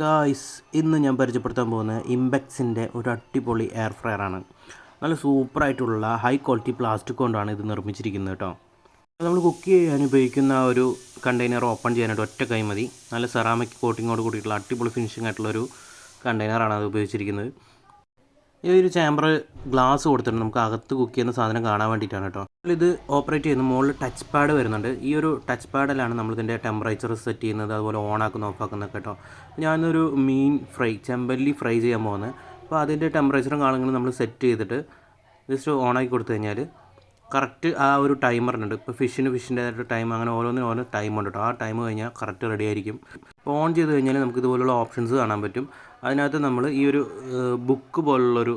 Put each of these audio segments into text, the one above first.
Guys ഇന്ന് ഞാൻ പരിചയപ്പെടുത്താൻ പോകുന്നത് ഇമ്പെക്സിന്റെ ഒരു അടിപൊളി എയർ ഫ്രയർ ആണ്. നല്ല സൂപ്പറായിട്ടുള്ള ഹൈ ക്വാളിറ്റി പ്ലാസ്റ്റിക് കൊണ്ടാണ് ഇത് നിർമ്മിച്ചിരിക്കുന്നത് കേട്ടോ. നമ്മൾ കുക്ക് ചെയ്യാൻ ഉപയോഗിക്കുന്ന ഒരു കണ്ടെയ്നർ ഓപ്പൺ ചെയ്യാനായിട്ട് ഒറ്റ കൈ മതി. നല്ല സെറാമിക് കോട്ടിങ്ങോട് കൂടിയിട്ടുള്ള അടിപൊളി ഫിനിഷിംഗ് ആയിട്ടുള്ള ഒരു കണ്ടെയ്നറാണ് അത് ഉപയോഗിച്ചിരിക്കുന്നത്. ഈ ഒരു ചാമ്പർ ഗ്ലാസ് കൊടുത്തിട്ടുണ്ട്. നമുക്ക് അകത്ത് കുക്ക് ചെയ്യുന്ന സാധനം കാണാൻ വേണ്ടിയിട്ടാണ് കേട്ടോ. ഇത് ഓപ്പറേറ്റ് ചെയ്യുന്ന. മുകളിൽ ടച്ച് പാഡ് വരുന്നുണ്ട്. ഈ ഒരു ടച്ച് പാഡിലാണ് നമ്മൾ ഇതിന്റെ ടെമ്പറേച്ചർ സെറ്റ് ചെയ്യുന്നത്. അതുപോലെ ഓൺ ആക്കുന്ന ഓഫ് ആക്കുന്നൊക്കെ കേട്ടോ. ഞാനൊരു മീൻ ഫ്രൈ ചെമ്പല്ലി ഫ്രൈ ചെയ്യാൻ പോകുന്നത് അപ്പോൾ അതിന്റെ ടെമ്പറേച്ചറും കാണുന്നത് നമ്മൾ സെറ്റ് ചെയ്തിട്ട് ജസ്റ്റ് ഓൺ ആക്കി കൊടുത്തു കഴിഞ്ഞാൽ കറക്റ്റ് ആ ഒരു ടൈമറിനുണ്ട് ഇപ്പോൾ ഫിഷിന് ഫിഷിന്റെ ടൈം അങ്ങനെ ഓരോന്നിനും ഓരോ ടൈം ഉണ്ട് കേട്ടോ ആ ടൈം കഴിഞ്ഞാൽ കറക്റ്റ് റെഡി ആയിരിക്കും. അപ്പോൾ ഓൺ ചെയ്ത് കഴിഞ്ഞാൽ നമുക്ക് ഇതുപോലുള്ള ഓപ്ഷൻസ് കാണാൻ പറ്റും. അതിനകത്ത് നമ്മൾ ഈ ഒരു ബുക്ക് പോലുള്ളൊരു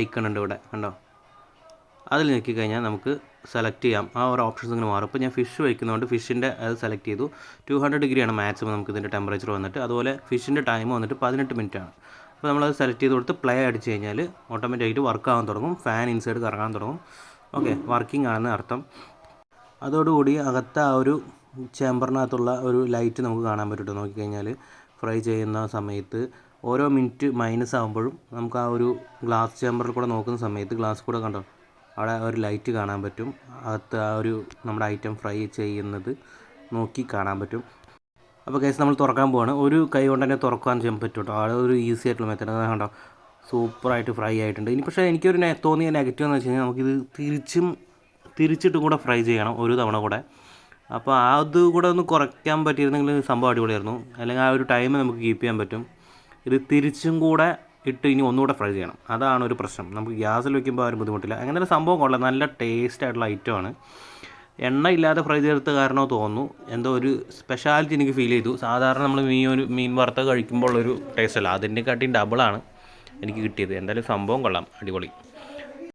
ഐക്കൺ ഉണ്ട് ഇവിടെ. കണ്ടോ? അതിൽ ഞെക്കി കഴിഞ്ഞാൽ നമുക്ക് സെലക്ട് ചെയ്യാം. ആ ഒരു ഓപ്ഷൻസ് ഇങ്ങനെ മാറും. ഇപ്പോൾ ഞാൻ ഫിഷ് വയ്ക്കുന്നതുകൊണ്ട് ഫിഷിന്റെ അത് സെലക്ട് ചെയ്തു. ടു ഹൺഡ്രഡ് ഡിഗ്രിയാണ് മാക്സിമം നമുക്ക് ഇതിന്റെ ടെമ്പറേച്ചർ വന്നിട്ട്. അതുപോലെ ഫിഷിന്റെ ടൈം വന്നിട്ട് പതിനെട്ട് മിനിറ്റ് ആണ്. അപ്പോൾ നമ്മളത് സെലക്ട് ചെയ്ത് കൊടുത്ത് പ്ലേ അടിച്ച് കഴിഞ്ഞാൽ ഓട്ടോമാറ്റിക്കായിട്ട് വർക്ക് ആകാൻ തുടങ്ങും. ഫാൻ ഇൻസൈഡ് കറങ്ങാൻ തുടങ്ങും. ഓക്കെ വർക്കിംഗ് ആണ് അർത്ഥം. അതോടുകൂടി അകത്ത് ആ ഒരു ചേമ്പറിനകത്തുള്ള ഒരു ലൈറ്റ് നമുക്ക് കാണാൻ പറ്റും നോക്കിക്കഴിഞ്ഞാൽ ഫ്രൈ ചെയ്യുന്ന സമയത്ത് ഓരോ മിനിറ്റ് മൈനസ് ആകുമ്പോഴും നമുക്ക് ആ ഒരു ഗ്ലാസ് ചേമ്പറിൽ കൂടെ നോക്കുന്ന സമയത്ത് ഗ്ലാസ് കൂടെ കണ്ടോ? അവിടെ ഒരു ലൈറ്റ് കാണാൻ പറ്റും. അകത്ത് ആ ഒരു നമ്മുടെ ഐറ്റം ഫ്രൈ ചെയ്യുന്നത് നോക്കി കാണാൻ പറ്റും. അപ്പോൾ കേസ് നമ്മൾ തുറക്കാൻ പോവാണ്. ഒരു കൈ കൊണ്ട് തന്നെ തുറക്കാൻ ചെയ്യാൻ പറ്റും കേട്ടോ അവിടെ ഒരു ഈസി ആയിട്ടുള്ള മെത്തേഡ് കണ്ടോ? സൂപ്പറായിട്ട് ഫ്രൈ ആയിട്ടുണ്ട്. ഇനി പക്ഷേ എനിക്കൊരു തോന്നിയ നെഗറ്റീവ് എന്ന് വെച്ച് കഴിഞ്ഞാൽ നമുക്കിത് തിരിച്ചും തിരിച്ചിട്ടും കൂടെ ഫ്രൈ ചെയ്യണം ഒരു തവണ കൂടെ. അപ്പോൾ അത് കൂടെ ഒന്ന് കുറയ്ക്കാൻ പറ്റിയിരുന്നെങ്കിൽ സംഭവം അടിപൊളിയായിരുന്നു. അല്ലെങ്കിൽ ആ ഒരു ടൈം നമുക്ക് കീപ്പ് ചെയ്യാൻ പറ്റും. ഇത് തിരിച്ചും കൂടെ ഇട്ട് ഇനി ഒന്നുകൂടെ ഫ്രൈ ചെയ്യണം. അതാണ് ഒരു പ്രശ്നം. നമുക്ക് ഗ്യാസിൽ വെക്കുമ്പോൾ ആ ഒരു ബുദ്ധിമുട്ടില്ല. അങ്ങനെ ഒരു സംഭവം കൊള്ളാം. നല്ല ടേസ്റ്റ് ആയിട്ടുള്ള ഐറ്റമാണ് എണ്ണ ഇല്ലാതെ ഫ്രൈ ചെയ്തെടുത്ത കാരണമോ തോന്നുന്നു. എന്തോ ഒരു സ്പെഷ്യാലിറ്റി എനിക്ക് ഫീൽ ചെയ്തു. സാധാരണ നമ്മൾ മീൻ ഒരു മീൻ വറുത്ത കഴിക്കുമ്പോൾ ഉള്ളൊരു ടേസ്റ്റ് അല്ല. അതിന്റെക്കാട്ടിയും ഡബിളാണ് എനിക്ക് കിട്ടിയത്. എന്തായാലും സംഭവം കൊള്ളാം. അടിപൊളി.